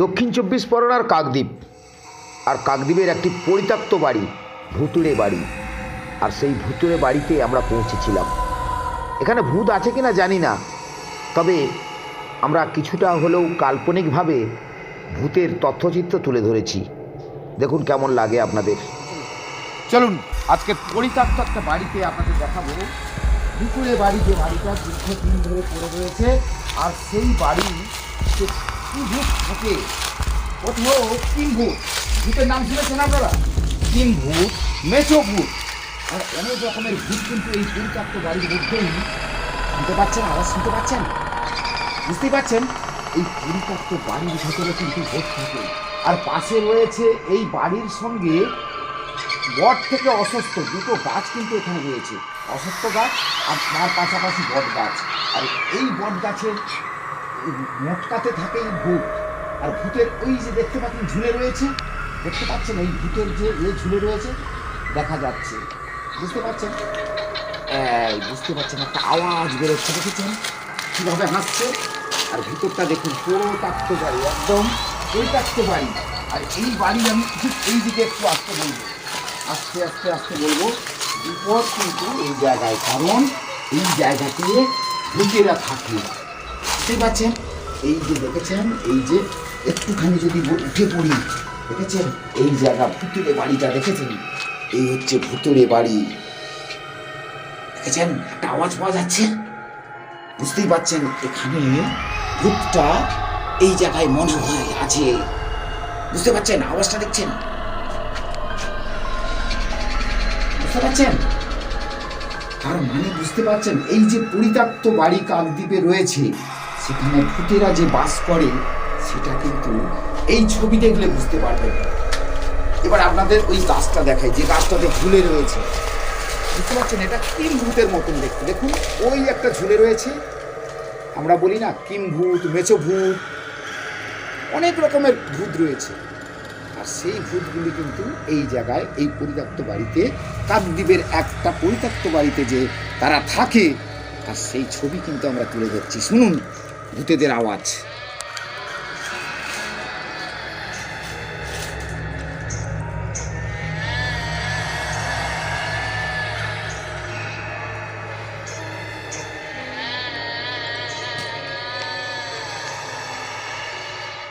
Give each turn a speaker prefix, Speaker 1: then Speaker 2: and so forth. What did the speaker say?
Speaker 1: দক্ষিণ চব্বিশ পরগনার কাকদ্বীপ। আর কাকদ্বীপের একটি পরিত্যক্ত বাড়ি, ভুতুড়ে বাড়ি। আর সেই ভুতুড়ে বাড়িতে আমরা পৌঁছেছিলাম। এখানে ভূত আছে কিনা জানি না। তবে আমরা কিছুটা হলেও কাল্পনিকভাবে ভূতের তথ্যচিত্র তুলে ধরেছি। দেখুন কেমন লাগে আপনাদের। চলুন, আজকে পরিত্যক্ত একটা বাড়িতে আপনাদের দেখাবো। ভুতুড়ে বাড়ি যে বাড়িটা দীর্ঘদিন ধরে পড়ে রয়েছে, আর সেই বাড়ি কি ভূত থাকে নাম অনেক রকমের কিন্তু এই বাড়ির শুনতে পাচ্ছেন শুনতে পাচ্ছেন? বুঝতেই এই বাড়ির ভেতরে কিন্তু থাকে। আর পাশে রয়েছে এই বাড়ির সঙ্গে বট থেকে অসুস্থ। দুটো গাছ কিন্তু এখানে রয়েছে। অসুস্থ গাছ আর তার পাশাপাশি বট গাছ। আর এই বট গাছের মোটকাতে থাকে এই ভূত। আর ভূতের ওই যে দেখতে পাচ্ছেন ঝুলে রয়েছে, দেখতে পাচ্ছেন এই ভূতের যে এ ঝুলে রয়েছে, দেখা যাচ্ছে। বুঝতে পারছেন? এই, বুঝতে পারছেন, একটা আওয়াজ বেরোচ্ছে, দেখেছেন? কীভাবে হাসছে? আর ভিতরটা দেখুন, পুরো তাক্ত বাড়ি, একদম ওই তাক্ত বাড়ি। আর এই বাড়ি আমি ঠিক এই দিকে একটু আসতে বলব। আস্তে আস্তে আস্তে বলব, বিপদ কিন্তু এই জায়গায়, কারণ এই জায়গাতে ভূতেরা থাকে। বুঝতে পারছেন এই যে দেখেছেন, এই যে একটুখানি যদি উঠে পড়ি, দেখেছেন? এই জায়গা ভুতুরে বাড়িটা দেখেছেন, এই হচ্ছে ভুতুরে বাড়ি। দেখেছেন? একটা আওয়াজ পাওয়া যাচ্ছে। বুঝতেই পারছেন এখানে ভূতটা এই জায়গায় মনে হয় আছে। বুঝতে পারছেন আওয়াজটা দেখছেন? বুঝতে পারছেন তার মানে বুঝতে পারছেন এই যে পরিত্যক্ত বাড়ি কাকদ্বীপে রয়েছে সেখানে ভূতেরা যে বাস করে, সেটা কিন্তু এই ছবি দেখলে বুঝতে পারবেন এবার আপনাদের ওই গাছটা দেখাই, যে গাছটাতে ঝুলে রয়েছে। বুঝতে পারছেন? এটা কিম ভূতের মতন দেখতে। দেখুন, ওই একটা ঝুলে রয়েছে। আমরা বলি না, কিম ভূত মেচো ভূত, অনেক রকমের ভূত রয়েছে। আর সেই ভূতগুলি কিন্তু এই জায়গায়, এই পরিত্যক্ত বাড়িতে কাকদ্বীপের একটা পরিত্যক্ত বাড়িতে যে তারা থাকে, আর সেই ছবি কিন্তু আমরা তুলে ধরছি। শুনুন। ভূতেদের আওয়াজ।